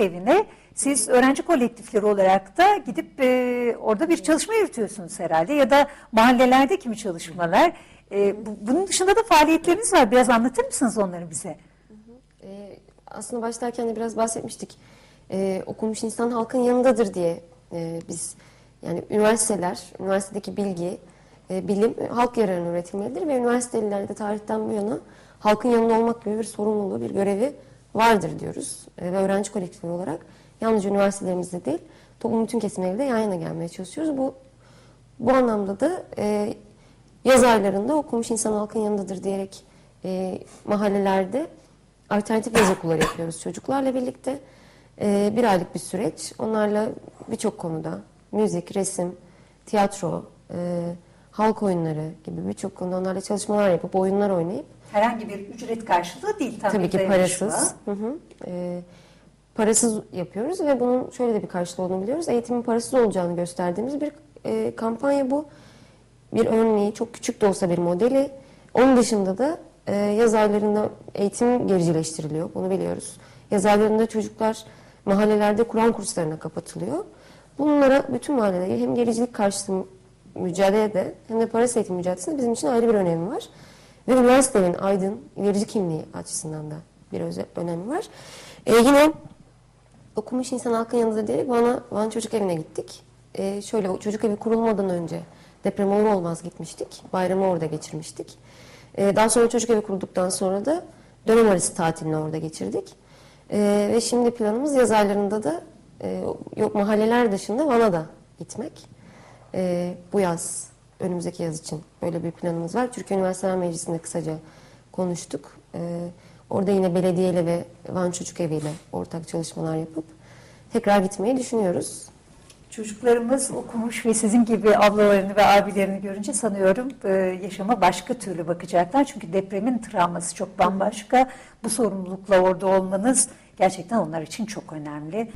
evine siz öğrenci kolektifleri olarak da gidip e, orada bir çalışma yürütüyorsunuz herhalde ya da mahallelerde kimi çalışmalar. E, bu- bunun dışında da faaliyetleriniz var. Biraz anlatır mısınız onları bize? Ee, aslında başlarken de biraz bahsetmiştik. Ee, okumuş insan halkın yanındadır diye e, biz yani üniversiteler, üniversitedeki bilgi, e, bilim e, halk yararına üretilmelidir ve üniversiteliler de tarihten bu yana halkın yanında olmak gibi bir sorumluluğu, bir görevi vardır diyoruz. E, ve öğrenci kolektifi olarak yalnızca üniversitelerimizde değil, toplumun bütün kesimleriyle yan yana gelmeye çalışıyoruz. Bu bu anlamda da e, yaz aylarında okumuş insan halkın yanındadır diyerek e, mahallelerde alternatif yaz okulları yapıyoruz çocuklarla birlikte. E, bir aylık bir süreç. Onlarla birçok konuda müzik, resim, tiyatro, e, halk oyunları gibi birçok konuda onlarla çalışmalar yapıp oyunlar oynayıp Herhangi bir ücret karşılığı değil tabii, Tabii ki dayanışma. parasız. Hı hı. Ee, parasız yapıyoruz ve bunun şöyle de bir karşılığı olduğunu biliyoruz. Eğitimin parasız olacağını gösterdiğimiz bir e, kampanya bu. Bir örneği, çok küçük de olsa bir modeli. Onun dışında da e, yaz aylarında eğitim gericileştiriliyor, bunu biliyoruz. Yaz aylarında çocuklar mahallelerde Kur'an kurslarına kapatılıyor. Bunlara bütün mahallede hem gericilik karşıtı mücadelede hem de parasız eğitim mücadelesinde bizim için ayrı bir önemi var. Ve üniversitenin aydın, ilerici kimliği açısından da bir özel önemi var. Ee, yine okumuş insan halkın yanında diyerek Van'a, Van Çocuk Evi'ne gittik. Ee, şöyle çocuk evi kurulmadan önce deprem olur olmaz gitmiştik. Bayramı orada geçirmiştik. Ee, daha sonra çocuk evi kurulduktan sonra da dönem arası tatilini orada geçirdik. Ee, ve şimdi planımız yaz aylarında da e, yok mahalleler dışında Van'a da gitmek. Ee, bu yaz, önümüzdeki yaz için böyle bir planımız var. Türkiye Üniversiteler Meclisi'nde kısaca konuştuk. Ee, orada yine belediyeyle ve Van Çocuk Evi ile ortak çalışmalar yapıp tekrar gitmeyi düşünüyoruz. Çocuklarımız okumuş ve sizin gibi ablalarını ve abilerini görünce sanıyorum e, yaşama başka türlü bakacaklar. Çünkü depremin travması çok bambaşka. Bu sorumlulukla orada olmanız gerçekten onlar için çok önemli.